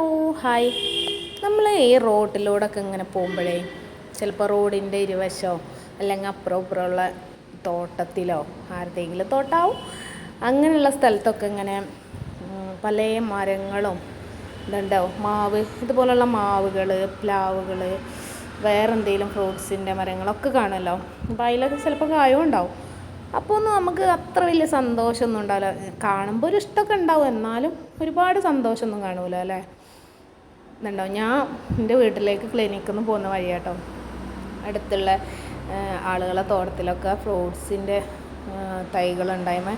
Hello hi. നമ്മൾ ഈ റോഡിലൂടെ ഒക്കെ ഇങ്ങനെ പോകുമ്പോഴേ ചിലപ്പോൾ റോഡിന്റെ ഇരുവശോ അല്ലെങ്കിൽ അപ്പുറം ഇപ്പുറമുള്ള തോട്ടത്തിലോ ആരുടെയെങ്കിലും തോട്ടാവും. അങ്ങനെയുള്ള സ്ഥലത്തൊക്കെ ഇങ്ങനെ പല മരങ്ങളും ഇതുണ്ടാവും മാവ് ഇതുപോലുള്ള മാവുകൾ പ്ലാവുകൾ വേറെ എന്തെങ്കിലും ഫ്രൂട്ട്സിന്റെ മരങ്ങളൊക്കെ കാണുമല്ലോ. അപ്പോൾ അതിലൊക്കെ ചിലപ്പോൾ കായവും ഉണ്ടാവും. അപ്പോൾ ഒന്നും നമുക്ക് അത്ര വലിയ സന്തോഷമൊന്നും ഉണ്ടാവില്ല. കാണുമ്പോൾ ഒരു ഇഷ്ടമൊക്കെ ഉണ്ടാവും. എന്നാലും ഒരുപാട് സന്തോഷമൊന്നും കാണൂല അല്ലേ? ഇതുണ്ടോ? ഞാൻ എന്റെ വീട്ടിലേക്ക് ക്ലിനിക്കിൽ നിന്ന് പോകുന്ന വഴിയാട്ടോ. അടുത്തുള്ള ആളുകളെ തോട്ടത്തിലൊക്കെ ഫ്രൂട്ട്സിന്റെ തൈകളുണ്ടായ്മ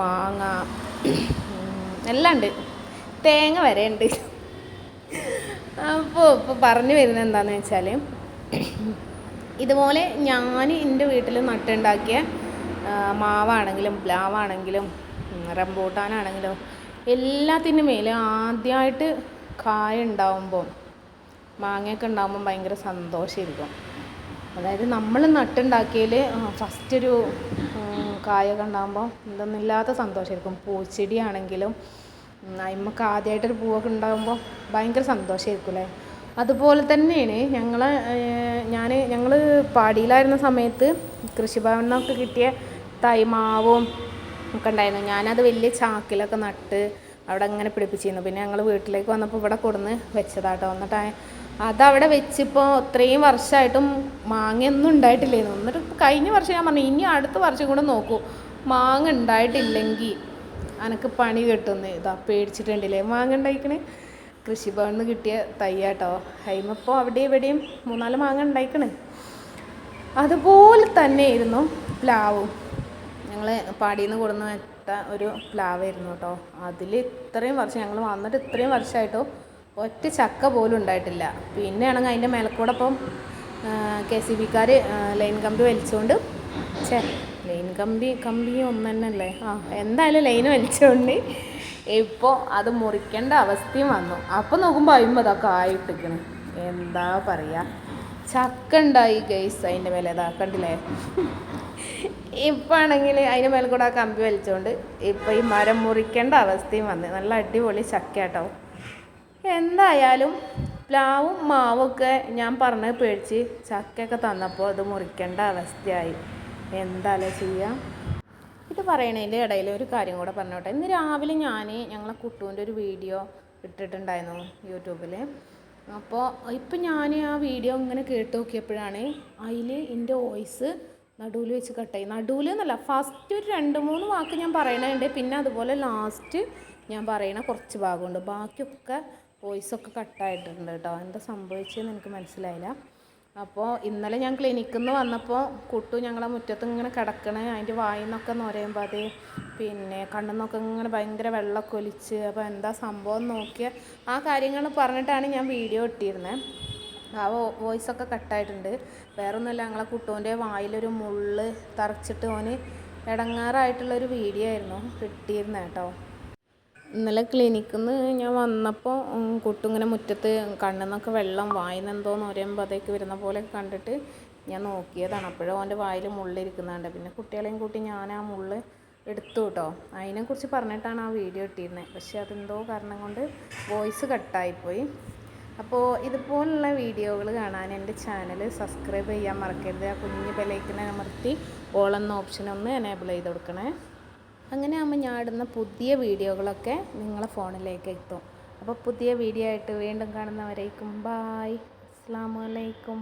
മാങ്ങ എല്ലാം ഉണ്ട്. തേങ്ങ വരെ ഉണ്ട്. അപ്പോൾ ഇപ്പോൾ പറഞ്ഞു വരുന്നത് എന്താണെന്ന് വെച്ചാൽ ഇതുപോലെ ഞാൻ എന്റെ വീട്ടിൽ നട്ടുണ്ടാക്കിയ മാവാണെങ്കിലും പ്ലാവാണെങ്കിലും റംബൂട്ടാനാണെങ്കിലും എല്ലാത്തിന്റെ മേലെ ആദ്യമായിട്ട് കായ ഉണ്ടാവുമ്പം മാങ്ങയൊക്കെ ഉണ്ടാകുമ്പം ഭയങ്കര സന്തോഷമായിരിക്കും അതായത് നമ്മൾ നട്ടുണ്ടാക്കിയതിൽ ഫസ്റ്റ് ഒരു കായൊക്കെ ഉണ്ടാകുമ്പോൾ എന്തെന്നില്ലാത്ത സന്തോഷമായിരിക്കും പൂച്ചെടിയാണെങ്കിലും അതിമ്മക്ക് ആദ്യമായിട്ടൊരു പൂവൊക്കെ ഉണ്ടാകുമ്പോൾ ഭയങ്കര സന്തോഷമായിരിക്കും അല്ലേ? അതുപോലെ തന്നെയാണ് ഞങ്ങൾ ഞാൻ ഞങ്ങൾ പാടിയിലായിരുന്ന സമയത്ത് കൃഷിഭവനിൽ നിന്നൊക്കെ കിട്ടിയ തൈമാവും ഒക്കെ ഉണ്ടായിരുന്നു. ഞാനത് വലിയ ചാക്കിലൊക്കെ നട്ട് അവിടെ അങ്ങനെ പിടിപ്പിച്ചിരുന്നു. പിന്നെ ഞങ്ങൾ വീട്ടിലേക്ക് വന്നപ്പോൾ ഇവിടെ കൊടുന്ന് വെച്ചതാട്ടോ. എന്നിട്ട് അതവിടെ വെച്ചിപ്പോൾ ഇത്രയും വർഷമായിട്ടും മാങ്ങയൊന്നും ഉണ്ടായിട്ടില്ലായിരുന്നു എന്നിട്ട് കഴിഞ്ഞ വർഷം ഞാൻ പറഞ്ഞു ഇനി അടുത്ത വർഷം കൂടെ നോക്കൂ. മാങ്ങ ഉണ്ടായിട്ടില്ലെങ്കിൽ അനക്ക് പണി കിട്ടുന്നു. ഇതാ പേടിച്ചിട്ടുണ്ടല്ലേ? മാങ്ങ ഉണ്ടായിക്കണേ? കൃഷിഭവനിൽ നിന്ന് കിട്ടിയ തയ്യാട്ടോ. ഹൈമപ്പോൾ അവിടെയും ഇവിടെയും മൂന്നാൽ മാങ്ങ ഉണ്ടായിക്കണ്. അതുപോലെ തന്നെ ആയിരുന്നു പ്ലാവും. ഞങ്ങൾ പാടിയിൽ കൊടുന്ന് വിട്ട ഒരു പ്ലാവായിരുന്നു കേട്ടോ. അതിൽ ഇത്രയും വർഷം ഞങ്ങൾ വന്നിട്ട് ഇത്രയും വർഷമായിട്ടോ ഒറ്റ ചക്ക പോലും ഉണ്ടായിട്ടില്ല. പിന്നെയാണെങ്കിൽ അതിന്റെ മേലക്കൂടെ ഇപ്പം കെ സി ബിക്കാർ ലൈൻ കമ്പി വലിച്ചുകൊണ്ട് ചേ ലൈൻ കമ്പി കമ്പി ഒന്ന് തന്നെയല്ലേ ആ എന്തായാലും ലൈൻ വലിച്ചുകൊണ്ട് ഇപ്പോൾ അത് മുറിക്കേണ്ട അവസ്ഥയും വന്നു. അപ്പോൾ നോക്കുമ്പോൾ അയിമ്പത് അതൊക്കെ ആയിട്ടിരിക്കണം. എന്താ പറയുക ചക്ക ഉണ്ടായി ഗൈസ് അതിന്റെ മേലെ. ഇതാ കണ്ടില്ലേ? ഇപ്പം ആണെങ്കിൽ അതിന് മേലെ കൂടെ ആ കമ്പി വലിച്ചുകൊണ്ട് ഇപ്പം ഈ മരം മുറിക്കേണ്ട അവസ്ഥയും വന്ന്. നല്ല അടിപൊളി ചക്ക കേട്ടോ എന്തായാലും പ്ലാവും മാവും ഒക്കെ ഞാൻ പറഞ്ഞത് പേടിച്ച് ചക്കയൊക്കെ തന്നപ്പോൾ അത് മുറിക്കേണ്ട അവസ്ഥയായി. എന്താല്ലേ ചെയ്യാം. ഇത് പറയണതിന്റെ ഇടയിൽ ഒരു കാര്യം കൂടെ പറഞ്ഞോട്ടെ. ഇന്ന് രാവിലെ ഞാൻ ഞങ്ങളെ കുട്ടുവിന്റെ ഒരു വീഡിയോ ഇട്ടിട്ടുണ്ടായിരുന്നു യൂട്യൂബിൽ അപ്പോൾ ഇപ്പം ഞാൻ ആ വീഡിയോ ഇങ്ങനെ കേട്ട് നോക്കിയപ്പോഴാണ് അതിൽ എന്റെ വോയിസ് നടുവിൽ വെച്ച് കട്ടായി നടുവിൽ എന്നല്ല ഫസ്റ്റ് ഒരു രണ്ട് മൂന്ന് വാക്ക് ഞാൻ പറയണുണ്ട്. പിന്നെ അതുപോലെ ലാസ്റ്റ് ഞാൻ പറയണ കുറച്ച് ഭാഗമുണ്ട്. ബാക്കിയൊക്കെ വോയിസൊക്കെ കട്ടായിട്ടുണ്ട് കേട്ടോ. എന്താ സംഭവിച്ചതെന്ന് എനിക്ക് മനസ്സിലായില്ല. അപ്പോൾ ഇന്നലെ ഞാൻ ക്ലിനിക്കിൽ നിന്ന് വന്നപ്പോൾ കുട്ടു ഞങ്ങളെ മുറ്റത്ത് ഇങ്ങനെ കിടക്കണേ. അതിന്റെ വായിൽ നിന്നൊക്കെ നുരയുമ്പോൾ അത് പിന്നെ കണ്ണിൽ നിന്നൊക്കെ ഇങ്ങനെ ഭയങ്കര വെള്ളമൊക്കെ ഒലിച്ച്. അപ്പോൾ എന്താ സംഭവം നോക്കിയ ആ കാര്യങ്ങൾ പറഞ്ഞിട്ടാണ് ഞാൻ വീഡിയോ ഇട്ടിരുന്നത് ആ വോയിസ് ഒക്കെ കട്ടായിട്ടുണ്ട്. വേറൊന്നുമല്ല ഞങ്ങളെ കുട്ടോന്റെ വായിലൊരു മുള്ള് തറച്ചിട്ട് ഓന് ഇടങ്ങാറായിട്ടുള്ളൊരു വീഡിയോ ആയിരുന്നു. കിട്ടിയിരുന്നത് കേട്ടോ. ഇന്നലെ ക്ലിനിക്കിൽ നിന്ന് ഞാൻ വന്നപ്പോൾ കുട്ടു ഇങ്ങനെ മുറ്റത്ത് കണ്ണിന്നൊക്കെ വെള്ളം വായിന്ന് എന്തോന്ന് പറയുമ്പോൾ അതേക്ക് വരുന്ന പോലെ കണ്ടിട്ട് ഞാൻ നോക്കിയതാണ്. അപ്പോഴും അവന്റെ വായിൽ മുള്ളിരിക്കുന്നുണ്ട് പിന്നെ കുട്ടികളെയും കൂട്ടി ഞാൻ ആ മുള്ള് എടുത്തു കേട്ടോ. അതിനെക്കുറിച്ച് പറഞ്ഞിട്ടാണ് ആ വീഡിയോ ഇട്ടിരുന്നത് പക്ഷെ അതെന്തോ കാരണം കൊണ്ട് വോയിസ് കട്ടായിപ്പോയി. അപ്പോൾ ഇതുപോലുള്ള വീഡിയോകൾ കാണാൻ എന്റെ ചാനൽ സബ്സ്ക്രൈബ് ചെയ്യാൻ മറക്കരുത്. ആ കുഞ്ഞ് ബെലൈക്കനെ അമർത്തി ഓളെന്ന ഓപ്ഷൻ ഒന്ന് എനേബിൾ ചെയ്ത് കൊടുക്കണേ. അങ്ങനെ ആകുമ്പോൾ ഞാൻ ഇടുന്ന പുതിയ വീഡിയോകളൊക്കെ നിങ്ങളെ ഫോണിലേക്ക് എത്തും. അപ്പോൾ പുതിയ വീഡിയോ ആയിട്ട് വീണ്ടും കാണുന്നവരേക്കും ബായ് അസ്സാം വലൈക്കും